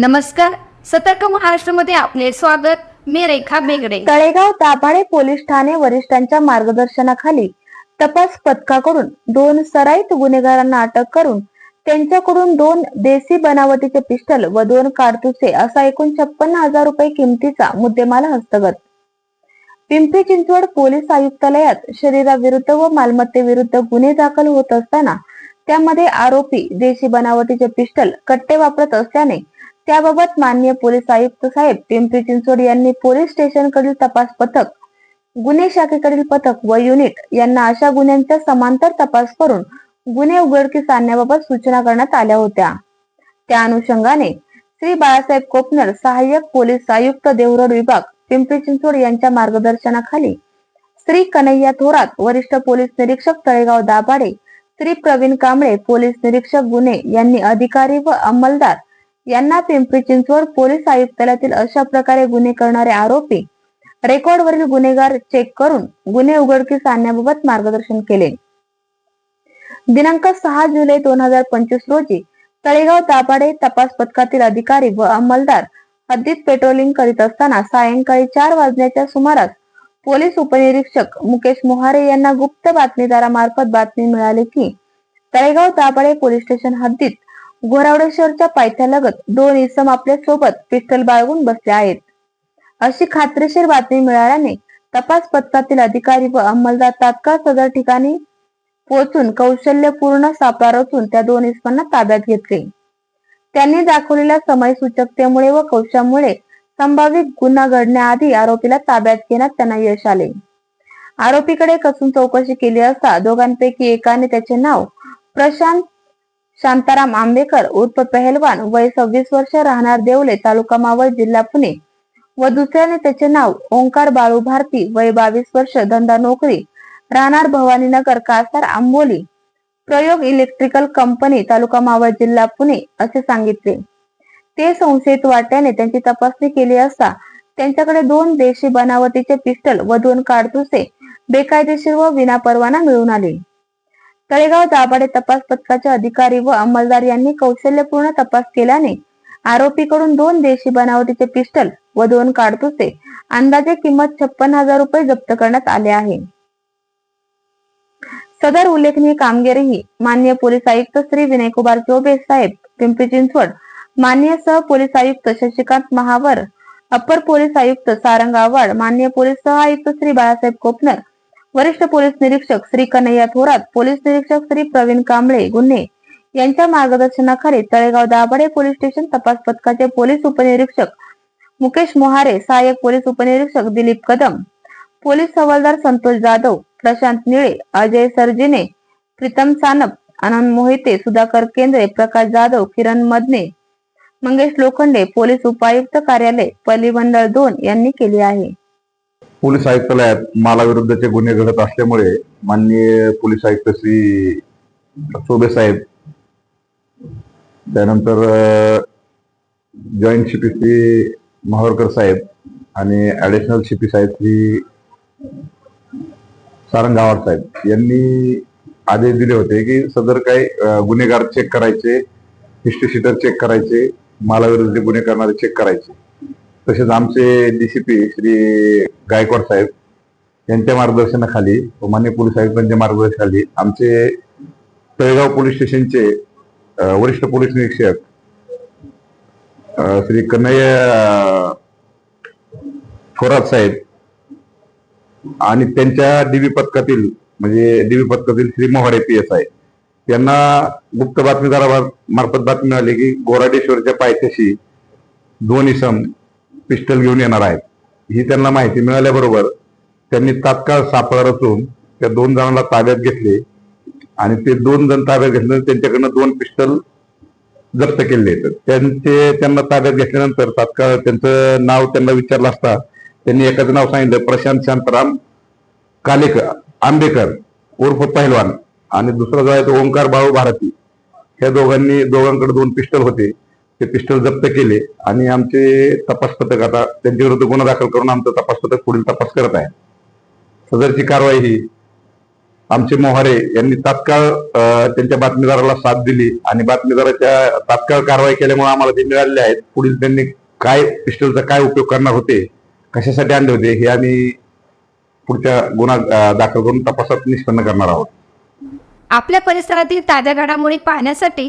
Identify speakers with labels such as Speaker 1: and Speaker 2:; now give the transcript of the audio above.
Speaker 1: नमस्कार. सतर्क महाराष्ट्रामध्ये आपले स्वागत. मी रेखा बेगडे.
Speaker 2: तळेगाव दाभाडे पोलीस ठाणे वरिष्ठांच्या मार्गदर्शनाखाली तपास पथकाकडून दोन सराईत गुन्हेगारांना अटक करून त्यांच्याकडून दोन देसी बनावटीचे पिस्टल व दोन कारतुसे असा एकूण छप्पन्न हजार रुपये किमतीचा मुद्देमाल हस्तगत. पिंपरी चिंचवड पोलीस आयुक्तालयात शरीराविरुद्ध व मालमत्तेविरुद्ध गुन्हे दाखल होत असताना त्यामध्ये आरोपी देशी बनावटीचे पिस्टल कट्टे वापरत असल्याने त्याबाबत माननीय पोलीस आयुक्त साहेब पिंपरी चिंचवड यांनी पोलीस स्टेशनकडील तपास पथक गुन्हे शाखेकडील पथक व युनिट यांना अशा गुन्ह्यांचा समांतर तपास करून गुन्हे उघडकीस आणण्याबाबत सूचना करण्यात आल्या होत्या. त्या अनुषंगाने श्री बाळासाहेब कोपनर सहाय्यक पोलीस आयुक्त देवरोड विभाग पिंपरी चिंचवड यांच्या मार्गदर्शनाखाली श्री कन्हैया थोरात वरिष्ठ पोलीस निरीक्षक तळेगाव दाभाडे श्री प्रवीण कांबळे पोलीस निरीक्षक गुन्हे यांनी अधिकारी व अंमलदार यांना पिंपरी चिंचवड पोलीस आयुक्तालयातील अशा प्रकारे गुन्हे करणारे आरोपी रेकॉर्डवरील गुन्हेगार चेक करून गुन्हे उघडकीस आणण्याबाबत मार्गदर्शन केले. दिनांक सहा जुलै दोन हजार पंचवीस रोजी तळेगाव दाभाडे तपास पथकातील अधिकारी व अंमलदार हद्दीत पेट्रोलिंग करीत असताना सायंकाळी चार वाजण्याच्या सुमारास पोलीस उपनिरीक्षक मुकेश मोहारे यांना गुप्त बातमीदारामार्फत बातमी मिळाली की तळेगाव दाभाडे पोलीस स्टेशन हद्दीत गोरावडेश्वरच्या पायथ्यालगत दोन इसम आपल्यासोबत पिस्टल बाळगून बसले आहेत. अशी खात्रीशीर बातमी मिळाल्याने तपास पथकातील अधिकारी व अंमलदार तात्काळ सदर ठिकाणी पोहोचून कौशल्यपूर्ण सापळा रचून त्या दोन इसमांना ताब्यात घेतले. त्यांनी दाखवलेल्या समय सूचकतेमुळे व कौशल्यामुळे संभावित गुन्हा घडण्याआधी आरोपीला ताब्यात घेण्यात त्यांना यश आले. आरोपीकडे कसून चौकशी केली असता दोघांपैकी एकाने त्याचे नाव प्रशांत शांताराम आंबेकर उर्फ पहलवान वय सव्वीस वर्ष राहणार देवले तालुका मावळ जिल्हा पुणे व दुसऱ्याने त्याचे नाव ओंकार बाळू भारती वय बावीस वर्ष धंदा नोकरी राहणार भवानीनगर कासार आंबोली. प्रयोग इलेक्ट्रिकल कंपनी तालुका मावळ जिल्हा पुणे असे सांगितले. ते संशयित वाट्याने त्यांची तपासणी केली असता त्यांच्याकडे दोन देशी बनावटीचे पिस्टल व दोन काडतुसे बेकायदेशीर व विनापरवाना मिळून आले. तळेगाव दाभाडे तपास पथकाच्या अधिकारी व अंमलदार यांनी कौशल्यपूर्ण तपास केल्याने आरोपीकडून दोन देशी बनावटीचे पिस्टल व दोन काडतुसे अंदाजे किंमत छप्पन हजार रुपये जप्त करण्यात आले आहे. सदर उल्लेखनीय कामगिरीही मान्य पोलीस आयुक्त श्री विनयकुमार चौबे साहेब पिंपरी चिंचवड मान्य सह पोलीस आयुक्त शशिकांत महावर अपर पोलीस आयुक्त सारंग आव्हाड मान्य पोलीस सह आयुक्त श्री बाळासाहेब कोपनर वरिष्ठ पोलीस निरीक्षक श्री कन्हैया थोरात पोलीस निरीक्षक श्री प्रवीण कांबळे गुन्हे यांच्या मार्गदर्शनाखाली तळेगाव दाभाडे पोलीस स्टेशन तपास पथकाचे पोलीस उपनिरीक्षक मुकेश मोहारे सहाय्यक पोलीस उपनिरीक्षक दिलीप कदम पोलीस हवालदार संतोष जाधव प्रशांत निळे अजय सरजिने प्रीतम सानप आनंद मोहिते सुधाकर केंद्रे प्रकाश जाधव किरण मदने मंगेश लोखंडे पोलीस उपायुक्त कार्यालय परिमंडळ दोन यांनी केली आहे.
Speaker 3: पोलीस आयुक्तालयात मालाविरुद्धचे गुन्हे घडत असल्यामुळे माननीय पोलीस आयुक्त श्री चोबे साहेब त्यानंतर जॉईंट शिपी श्री माहूरकर साहेब आणि ऍडिशनल शिपी साहेब श्री सारंग गावाड साहेब यांनी आदेश दिले होते की सदर काही गुन्हेगार चेक करायचे हिस्ट्री शीटर चेक करायचे मालाविरुद्ध गुन्हे करणारे चेक करायचे. तसेच आमचे डीसीपी श्री गायकवाड साहेब यांच्या मार्गदर्शनाखाली व मान्य पोलीस आयुक्तांच्या मार्गदर्शनाखाली आमचे तळेगाव पोलीस स्टेशनचे वरिष्ठ पोलीस निरीक्षक श्री कन्हैया थोरात साहेब आणि त्यांच्या डीबी पथकातील म्हणजे डीबी पथकातील Shri Mohade P S I त्यांना गुप्त बातमीदारा मार्फत बातमी मिळाली की गोराडेश्वरच्या पायथ्याशी दोन इसम पिस्टल घेऊन येणार आहेत. ही त्यांना माहिती मिळाल्याबरोबर त्यांनी तात्काळ सापळा रचून त्या दोन जणांना ताब्यात घेतले आणि ते दोन जण ताब्यात घेतल्यानंतर त्यांच्याकडनं दोन पिस्टल जप्त केले. त्यांचे त्यांना ताब्यात घेतल्यानंतर तात्काळ त्यांचं नाव त्यांना विचारलं असता त्यांनी एकाचं नाव सांगितलं प्रशांत शांताराम कालेकर आंबेकर उर्फ पहिलवान आणि दुसरा जो आहे तो ओंकार बाळू भारती. ह्या दोघांनी दोघांकडे दोन पिस्टल होते. ते पिस्टल जप्त केले आणि आमचे तपास पथक आता त्यांच्याविरुद्ध गुन्हा दाखल करून आमचं तपास पथक पुढील तपास करत आहे. सदरची कारवाई ही आमचे मोहारे यांनी तात्काळ त्यांच्या बातमीदाराला साथ दिली आणि बातमीदाराच्या तात्काळ कारवाई केल्यामुळे आम्हाला ते मिळालेले आहेत पुढील त्यांनी काय पिस्टलचा काय उपयोग करणार होते कशासाठी आणले होते हे आम्ही पुढच्या गुन्हा दाखल करून तपासात निष्पन्न करणार आहोत.
Speaker 1: आपल्या परिसरातील ताज्या घडामोडी पाहण्यासाठी